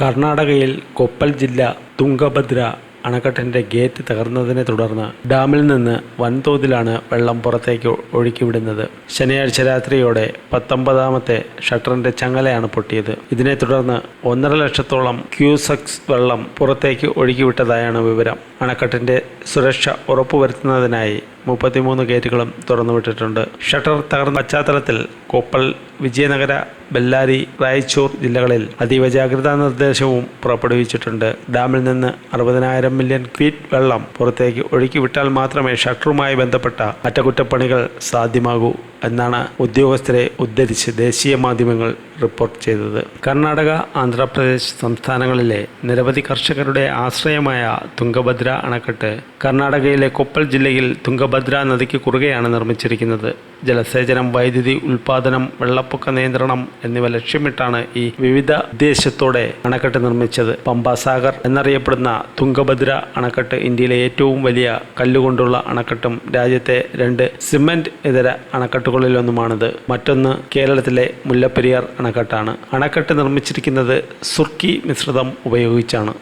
കർണാടകയിൽ കൊപ്പൽ ജില്ല തുംഗഭദ്ര അണക്കെട്ടിന്റെ ഗേറ്റ് തകർന്നതിനെ തുടർന്ന് ഡാമിൽ നിന്ന് വൻതോതിലാണ് വെള്ളം പുറത്തേക്ക് ഒഴുക്കിവിടുന്നത്. ശനിയാഴ്ച രാത്രിയോടെ പത്തൊമ്പതാമത്തെ ഷട്ടറിന്റെ ചങ്ങലയാണ് പൊട്ടിയത്. ഇതിനെ തുടർന്ന് ഒന്നര ലക്ഷത്തോളം ക്യൂസക്സ് വെള്ളം പുറത്തേക്ക് ഒഴുക്കിവിട്ടതായാണ് വിവരം. അണക്കെട്ടിന്റെ സുരക്ഷ ഉറപ്പുവരുത്തുന്നതിനായി മുപ്പത്തിമൂന്ന് ഗേറ്റുകളും തുറന്നുവിട്ടിട്ടുണ്ട്. ഷട്ടർ തകർന്ന പശ്ചാത്തലത്തിൽ കൊപ്പൽ വിജയനഗര ബെല്ലാരി റായ്ചൂർ ജില്ലകളിൽ അതീവ ജാഗ്രതാ നിർദ്ദേശവും പുറപ്പെടുവിച്ചിട്ടുണ്ട്. ഡാമിൽ നിന്ന് അറുപതിനായിരം മില്യൺ ക്വീറ്റ് വെള്ളം പുറത്തേക്ക് ഒഴുക്കിവിട്ടാൽ മാത്രമേ ഷട്ടറുമായി ബന്ധപ്പെട്ട അറ്റകുറ്റപ്പണികൾ സാധ്യമാകൂ എന്നാണ് ഉദ്യോഗസ്ഥരെ ഉദ്ധരിച്ച് ദേശീയ മാധ്യമങ്ങൾ റിപ്പോർട്ട് ചെയ്തത്. കർണാടക ആന്ധ്രാപ്രദേശ് സംസ്ഥാനങ്ങളിലെ നിരവധി കർഷകരുടെ ആശ്രയമായ തുങ്കഭദ്ര അണക്കെട്ട് കർണാടകയിലെ കൊപ്പൽ ജില്ലയിൽ തുംഗഭദ്ര നദിക്ക് കുറുകെയാണ് നിർമ്മിച്ചിരിക്കുന്നത്. ജലസേചനം വൈദ്യുതി ഉൽപാദനം വെള്ളപ്പൊക്ക നിയന്ത്രണം എന്നിവ ലക്ഷ്യമിട്ടാണ് ഈ വിവിധ ഉദ്ദേശത്തോടെ അണക്കെട്ട് നിർമ്മിച്ചത്. പമ്പാസാഗർ എന്നറിയപ്പെടുന്ന തുംഗഭദ്ര അണക്കെട്ട് ഇന്ത്യയിലെ ഏറ്റവും വലിയ കല്ലുകൊണ്ടുള്ള അണക്കെട്ടും രാജ്യത്തെ രണ്ട് സിമന്റ് ഇതര അണക്കെട്ടുകളിലൊന്നുമാണിത്. മറ്റൊന്ന് കേരളത്തിലെ മുല്ലപ്പെരിയാർ അണക്കെട്ടാണ്. അണക്കെട്ട് നിർമ്മിച്ചിരിക്കുന്നത് സുർക്കി മിശ്രിതം ഉപയോഗിച്ചാണ്.